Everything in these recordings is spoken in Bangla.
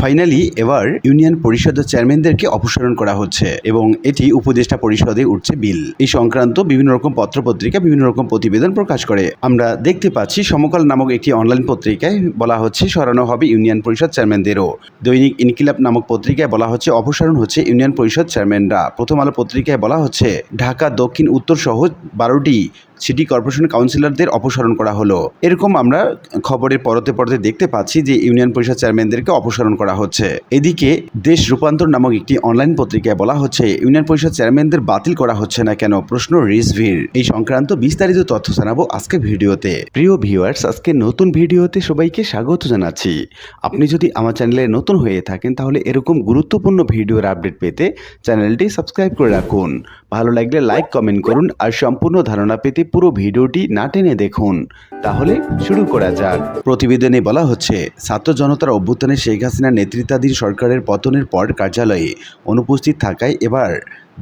ফাইনালি এবার ইউনিয়ন পরিষদ চেয়ারম্যানদেরকে অপসারণ করা হচ্ছে এবং এটি উপদেষ্টা পরিষদে উঠছে বিল। এই সংক্রান্ত বিভিন্ন রকম পত্রপত্রিকা, বিভিন্ন রকম প্রতিবেদন প্রকাশ করে। আমরা দেখতে পাচ্ছি সমকাল নামক একটি অনলাইন পত্রিকায় বলা হচ্ছে, সরানো হবে ইউনিয়ন পরিষদ চেয়ারম্যানদেরও দৈনিক ইনকিলাব নামক পত্রিকায় বলা হচ্ছে, অপসারণ হচ্ছে ইউনিয়ন পরিষদ চেয়ারম্যানরা প্রথম আলো পত্রিকায় বলা হচ্ছে, ঢাকা, দক্ষিণ, উত্তর সহ বারোটি সিটি কর্পোরেশন কাউন্সিলরদের অপসারণ করা হলো। এরকম আমরা খবরের পরতে পরতে দেখতে পাচ্ছি যে ইউনিয়ন পরিষদ চেয়ারম্যানদেরকে অপসারণ করা হচ্ছে। এদিকে দেশ রূপান্তর নামক একটি অনলাইন পত্রিকায় বলা হচ্ছে, ইউনিয়ন পরিষদ চেয়ারম্যানদের বাতিল করা হচ্ছে না কেন? প্রশ্ন রিজভির। এই সংক্রান্ত বিস্তারিত তথ্য জানাব আজকে ভিডিওতে। প্রিয় ভিউয়ার্স আজকে নতুন ভিডিওতে সবাইকে স্বাগত জানাচ্ছি। আপনি যদি আমার চ্যানেলে নতুন হয়ে থাকেন, তাহলে এরকম গুরুত্বপূর্ণ ভিডিওর আপডেট পেতে চ্যানেলটি সাবস্ক্রাইব করে রাখুন। ভালো লাগলে লাইক কমেন্ট করুন আর সম্পূর্ণ ধারণা পেতে পুরো ভিডিওটি না টেনে দেখুন। তাহলে শুরু করা যাক। প্রতিবেদনে বলা হচ্ছে, ছাত্র জনতার অভ্যুত্থানে শেখ হাসিনার নেতৃত্বাধীন সরকারের পতনের পর কার্যালয়ে অনুপস্থিত থাকায় এবার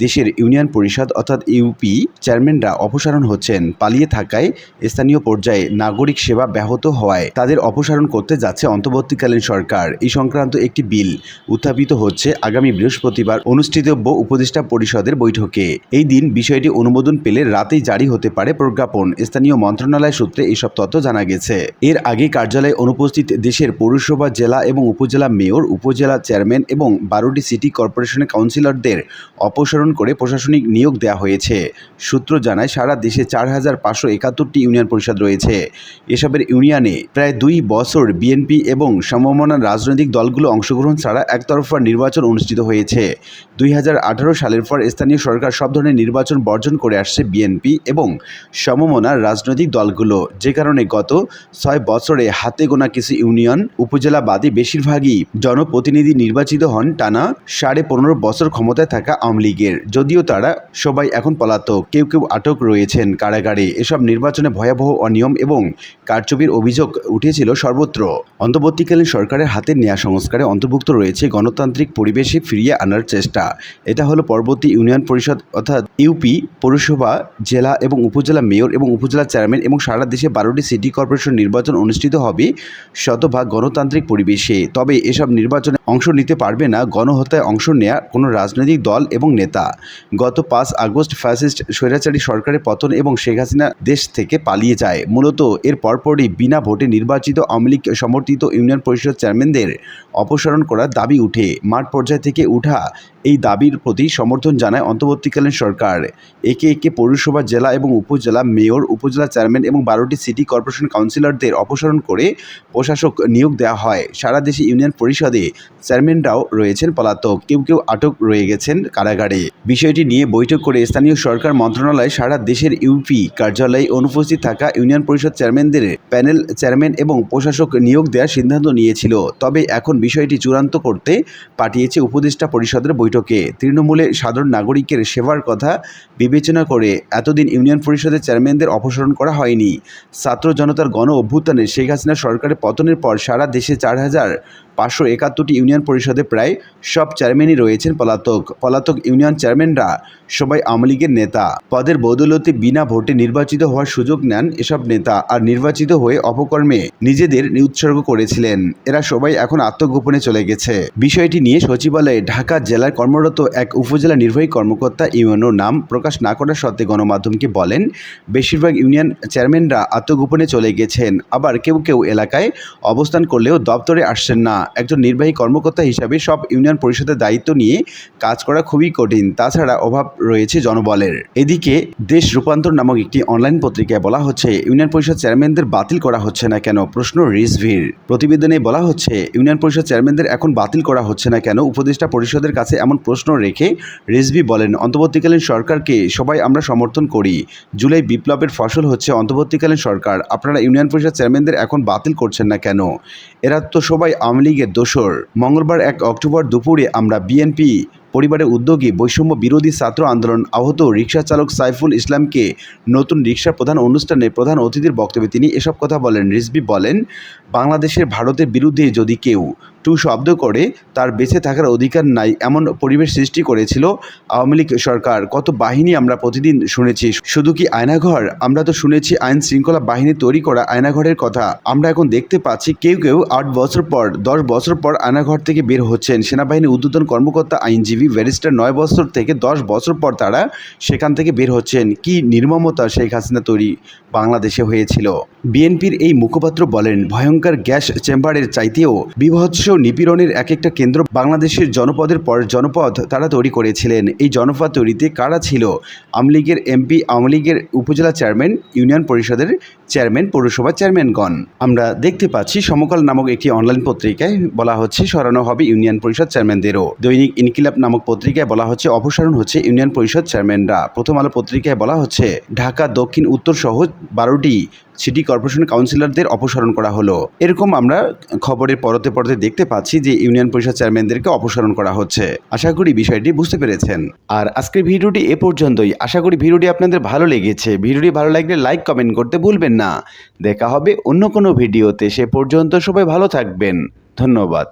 দেশের ইউনিয়ন পরিষদ অর্থাৎ ইউপি চেয়ারম্যানরা অপসারণ হচ্ছেন। পালিয়ে থাকায় স্থানীয় পর্যায়ে নাগরিক সেবা ব্যাহত হওয়ায় তাদের অপসারণ করতে যাচ্ছে অন্তর্বর্তীকালীন সরকার। এই সংক্রান্ত একটি বিল উত্থাপিত হচ্ছে আগামী বৃহস্পতিবার অনুষ্ঠিতব্য উপদেষ্টা পরিষদের বৈঠকে। এই দিন বিষয়টি অনুমোদন পেলে রাতেই জারি হতে পারে প্রজ্ঞাপন। স্থানীয় মন্ত্রণালয় সূত্রে এইসব তথ্য জানা গেছে। এর আগে কার্যালয়ে অনুপস্থিত দেশের পৌরসভা, জেলা এবং উপজেলা মেয়র, উপজেলা চেয়ারম্যান এবং বারোটি সিটি কর্পোরেশনের কাউন্সিলরদের অপসারণ করে প্রশাসনিক নিয়োগ দেওয়া হয়েছে। সূত্র জানায়, সারা দেশে চার হাজার পাঁচশো একাত্তরটি ইউনিয়ন পরিষদ রয়েছে। এসবের ইউনিয়নে প্রায় দুই বছর বিএনপি এবং সমমনা রাজনৈতিক দলগুলো অংশগ্রহণ ছাড়া একতরফা নির্বাচন অনুষ্ঠিত হয়েছে। দুই হাজার আঠারো সালের পর স্থানীয় সরকার সব ধরনের নির্বাচন বর্জন করে আসছে বিএনপি এবং সমমনা রাজনৈতিক দলগুলো। যে কারণে গত ছয় বছরে হাতে গোনা কিছু ইউনিয়ন উপজেলা বাদী বেশিরভাগই জনপ্রতিনিধি নির্বাচিত হন টানা সাড়ে পনেরো বছর ক্ষমতায় থাকা আওয়ামী লীগের। যদিও তারা সবাই এখন পলাতক, কেউ কেউ আটক রয়েছেন কারাগারে। এসব নির্বাচনে ভয়াবহ অনিয়ম এবং কারচুপির অভিযোগ উঠেছিল সর্বত্র। অন্তর্বর্তীকালীন সরকারের হাতে নেয়া সংস্কারে অন্তর্ভুক্ত রয়েছে গণতান্ত্রিক পরিবেশে ফিরিয়ে আনার চেষ্টা। এটা হলো পরবর্তী ইউনিয়ন পরিষদ অর্থাৎ ইউপি, পৌরসভা, জেলা এবং উপজেলা মেয়র এবং উপজেলা চেয়ারম্যান এবং সারা দেশে বারোটি সিটি কর্পোরেশন নির্বাচন অনুষ্ঠিত হবে শতভাগ গণতান্ত্রিক পরিবেশে। তবে এসব নির্বাচনে অংশ নিতে পারবে না। গণহত্যায় অংশ নেয়া কোনো রাজনৈতিক দল এবং নেতা। গত পাঁচ আগস্ট ফ্যাসিস্ট স্বৈরাচারী সরকারের পতন এবং শেখ হাসিনা দেশ থেকে পালিয়ে যায়। মূলত এর পরপরই বিনা ভোটে নির্বাচিত আওয়ামী লীগ সমর্থিত ইউনিয়ন পরিষদ চেয়ারম্যানদের অপসারণ করার দাবি উঠে। মাঠ পর্যায় থেকে উঠা এই দাবির প্রতি সমর্থন জানায় অন্তর্বর্তীকালীন সরকার। একে একে পৌরসভা, জেলা এবং উপজেলা মেয়র, উপজেলা চেয়ারম্যান এবং বারোটি সিটি কর্পোরেশন কাউন্সিলরদের অপসারণ করে প্রশাসক নিয়োগ দেওয়া হয়। সারা দেশে ইউনিয়ন পরিষদে চেয়ারম্যানরাও রয়েছেন পলাতক। কেউ কেউ আটক রয়ে গেছেন কারাগারে। বিষয়টি নিয়ে বৈঠক করে স্থানীয় সরকার মন্ত্রণালয়, সারা দেশের ইউপি কার্যালয়ে অনুপস্থিত থাকা ইউনিয়ন পরিষদ চেয়ারম্যানদের প্যানেল চেয়ারম্যান এবং প্রশাসক নিয়োগ দেওয়ার সিদ্ধান্ত নিয়েছিল। তবে এখন বিষয়টি চূড়ান্ত করতে পাঠিয়েছে উপদেষ্টা পরিষদের বৈঠকে। তৃণমূলে সাধারণ নাগরিকের সেবার কথা বিবেচনা করে এতদিন ইউনিয়ন পরিষদের চেয়ারম্যানদের অপসারণ করা হয়নি। ছাত্র জনতার গণ অভ্যুত্থানে শেখ হাসিনা সরকারের পতনের পর সারা দেশে চার হাজার পাঁচশো একাত্তরটি ইউনিয়ন পরিষদে প্রায় সব চেয়ারম্যানই রয়েছেন পলাতক। পলাতক ইউনিয়ন চেয়ারম্যানরা সবাই আওয়ামী লীগের নেতা। পদের বদৌলতে বিনা ভোটে নির্বাচিত হওয়ার সুযোগ নেন এসব নেতা আর নির্বাচিত হয়ে অপকর্মে নিজেদের উৎসর্গ করেছিলেন। এরা সবাই এখন আত্মগোপনে চলে গেছে। বিষয়টি নিয়ে সচিবালয়ে ঢাকা জেলার কর্মরত এক উপজেলা নির্বাহী কর্মকর্তা ইউএনও নাম প্রকাশ না করার সত্ত্বে গণমাধ্যমকে বলেন, বেশিরভাগ ইউনিয়ন চেয়ারম্যানরা আত্মগোপনে চলে গেছেন। আবার কেউ কেউ এলাকায় অবস্থান করলেও দপ্তরে আসছেন না। একজন নির্বাহী কর্মকর্তা হিসাবে সব ইউনিয়ন পরিষদের দায়িত্ব নিয়ে কাজ করা খুবই কঠিন। তাছাড়া অভাব রয়েছে জনবলের। এদিকে দেশ রূপান্তর নামক একটি অনলাইন পত্রিকায় বলা হচ্ছে, ইউনিয়ন পরিষদ চেয়ারম্যানদের বাতিল করা হচ্ছে না কেন? প্রশ্ন রিজভির। প্রতিবেদনে বলা হচ্ছে, ইউনিয়ন পরিষদ চেয়ারম্যানদের এখন বাতিল করা হচ্ছে না কেন? উপদেষ্টা পরিষদের কাছে এমন প্রশ্ন রেখে রিজভি বলেন, অন্তর্বর্তীকালীন সরকারকে সবাই আমরা সমর্থন করি। জুলাই বিপ্লবের ফসল হচ্ছে অন্তর্বর্তীকালীন সরকার। আপনারা ইউনিয়ন পরিষদ চেয়ারম্যানদের এখন বাতিল করছেন না কেন? এরা তো সবাই আওয়ামী লীগের দোসর। মঙ্গলবার এক অক্টোবর দুপুরে আমরা বিএনপি, পরিবারের উদ্যোগে, বৈষম্য বিরোধী ছাত্র আন্দোলন আহত রিক্সা চালক সাইফুল ইসলামকে নতুন রিক্সা প্রধান অনুষ্ঠানে প্রধান অতিথির বক্তব্যে তিনি এসব কথা বলেন। রিজবি বলেন বাংলাদেশের ভারতের বিরুদ্ধে যদি কেউ টু শব্দ করে, তার বেঁচে থাকার অধিকার নাই এমন পরিবেশ সৃষ্টি করেছিল আওয়ামী লীগ সরকার। কত বাহিনী আমরা প্রতিদিন শুনেছি। শুধু কি আয়নাঘর? আমরা তো শুনেছি আইন শৃঙ্খলা বাহিনী তৈরি করা আয়নাঘরের কথা। আমরা এখন দেখতে পাচ্ছি কেউ কেউ আট বছর পর, দশ বছর পর আয়নাঘর থেকে বের হচ্ছেন। সেনাবাহিনী উদ্বোধন কর্মকর্তা, আইনজীবী, ব্যারিস্টার নয় বছর থেকে দশ বছর পর তারা সেখান থেকে বের হচ্ছেন। কি নির্মমতা শেখ হাসিনা তৈরি বাংলাদেশে হয়েছিল। বিএনপির এই মুখপাত্র বলেন, ভয়ঙ্কর গ্যাস চেম্বারের চাইতেও বিভৎস নিপীড়নের এক একটা কেন্দ্র বাংলাদেশের জনপদের পর জনপদ তারা তৈরি করেছিলেন। এই জনপদ তৈরিতে কারা ছিল? আওয়ামী লীগের এমপি, আওয়ামী লীগের উপজেলা চেয়ারম্যান, ইউনিয়ন পরিষদের চেয়ারম্যান, পৌরসভা চেয়ারম্যানগণ। আমরা দেখতে পাচ্ছি সমকাল নামক একটি অনলাইন পত্রিকায় বলা হচ্ছে, সরানো হবে ইউনিয়ন পরিষদ চেয়ারম্যানদেরও। দৈনিক ইনকিলাব নামক পত্রিকায় বলা হচ্ছে, অপসারণ হচ্ছে ইউনিয়ন পরিষদ চেয়ারম্যানরা। প্রথম আলো পত্রিকায় বলা হচ্ছে, ঢাকা, দক্ষিণ, উত্তর সহ বারোটি সিটি কর্পোরেশন কাউন্সিলরদের অপসারণ করা হলো। এরকম আমরা খবরের পরতে পরতে দেখতে পাচ্ছি যে ইউনিয়ন পরিষদ চেয়ারম্যানদেরকে অপসারণ করা হচ্ছে। আশা করি বিষয়টি বুঝতে পেরেছেন। আর আজকের ভিডিওটি এ পর্যন্তই। আশা করি ভিডিওটি আপনাদের ভালো লেগেছে। ভিডিওটি ভালো লাগলে লাইক, কমেন্ট করতে ভুলবেন না। দেখা হবে অন্য কোনো ভিডিওতে। সে পর্যন্ত সবাই ভালো থাকবেন। ধন্যবাদ।